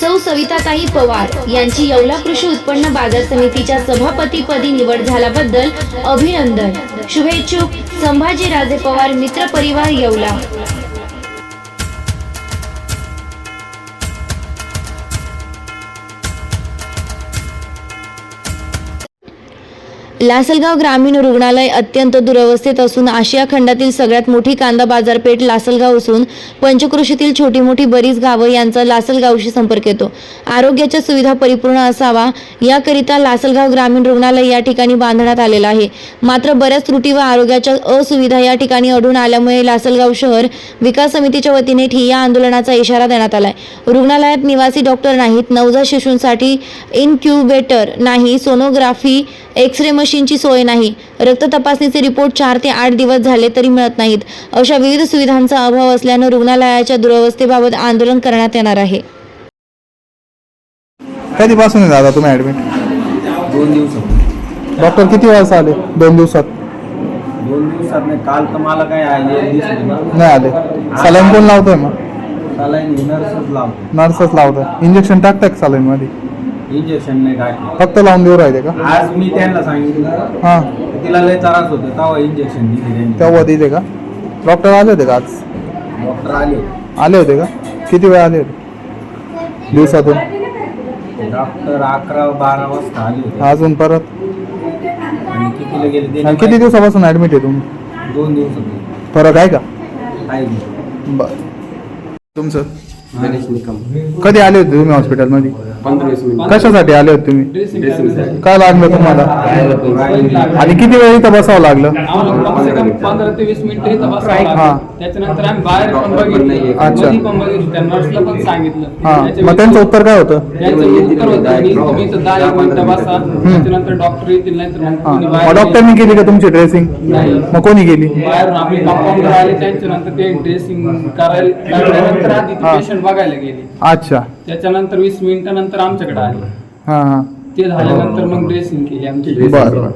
सविताताई पवार यांची येवला कृषी उत्पन्न बाजार समितीच्या सभापतीपदी निवड झाल्याबद्दल अभिनंदन. शुभेच्छुक संभाजीराजे पवार मित्र परिवार येवला. लासलगाव ग्रामीण रुग्णालय अत्यंत दुरवस्थेत असून आशिया खंडातील सगळ्यात मोठी कांदा बाजारपेठ लासलगाव असून पंचकृषीतील छोटी मोठी बरीच गावं यांचा लासलगावशी संपर्क येतो. आरोग्याच्या सुविधा परिपूर्ण असावा याकरिता लासलगाव ग्रामीण रुग्णालय या ठिकाणी बांधण्यात आलेलं आहे. मात्र बऱ्याच त्रुटी व आरोग्याच्या असुविधा या ठिकाणी आढळून आल्यामुळे लासलगाव शहर विकास समितीच्या वतीने ठिय्या आंदोलनाचा इशारा देण्यात आलाय. रुग्णालयात निवासी डॉक्टर नाहीत. नवजात शिशूंसाठी इन्क्युबेटर नाही. सोनोग्राफी एक्स रे मशीनची सोय नाही. रक्त तपासणीचे रिपोर्ट चार ते आठ दिवस झाले तरी मिळत नाहीत. अशा विविध सुविधांचा अभाव असल्यानं रुग्णालयाच्या दुरवस्थेबाबत आंदोलन करण्यात येणार आहे. कधीपासून दादा तुम्ही ॲडमिट दोन दिवसात डॉक्टर किती वाजता आले? दोन दिवसात. दोन दिवसात नाही काल तर मला काय नाही. आले. सलाईन कोण लावतोय मग? त्याला नर्सच लावतो नर्सच लावतोय. इंजेक्शन टाकताय का सलाईन मध्ये इंजेक्शन नाही टाकलं फक्त लावून देऊ राहिले का? आज मी त्यांना सांगितलं हां. तिला लय त्रास होतो. तेव्हा इंजेक्शन दिले त्यांनी. तेव्हा दिले का? डॉक्टर आले होते का आज? डॉक्टर आले आले होते का? किती वेळ आले होते? दिवसातून? डॉक्टर अकरा बारा वाजता आले होते. अजून परत? आणि कितीला गेले? ते आणि किती दिवसापासून ॲडमिट आहे तुम्ही? दोन दिवसात फरक आहे का? आहे बर. तुमचं? गणेश निकम. कधी आले होते तुम्ही हॉस्पिटलमध्ये पंधरा वीस मिनिट. कशासाठी आले होते तुम्ही? ड्रेसिंगसाठी काय लागलं तुम्हाला? आणि किती वेळ इथं बसावं लागलं? आम्हाला कम से कम पंधरा ते वीस मिनिटं इथं बसावं हा. लागलं. त्याच्यानंतर आम्ही बाहेर पण बघितलं. अच्छा. मधी पण बघितलं. त्या नर्सला पण सांगितलं. हा. त्याच्या मग त्यांचं उत्तर काय होतं? त्यांचं उत्तर होतं की तुम्ही इथं दहा एक मिनिटं बसा. त्याच्यानंतर डॉक्टर येतील नाही तर मग हा. कोणी मग बाहेर डॉक्टरनी केली का तुमची ड्रेसिंग नाही. मग कोणी केली? बाहेरून आपले कंपाऊंडर आले त्यांच्यानंतर ते ड्रेसिंग करायला लागल्यानंतर आधी हा. पेशंट बघायला गेले. अच्छा. त्याच्यानंतर वीस मिनिटानंतर आमच्याकडे आले. हां हां. ते झाल्यानंतर मग ड्रेसिंग केली आमची. बरं.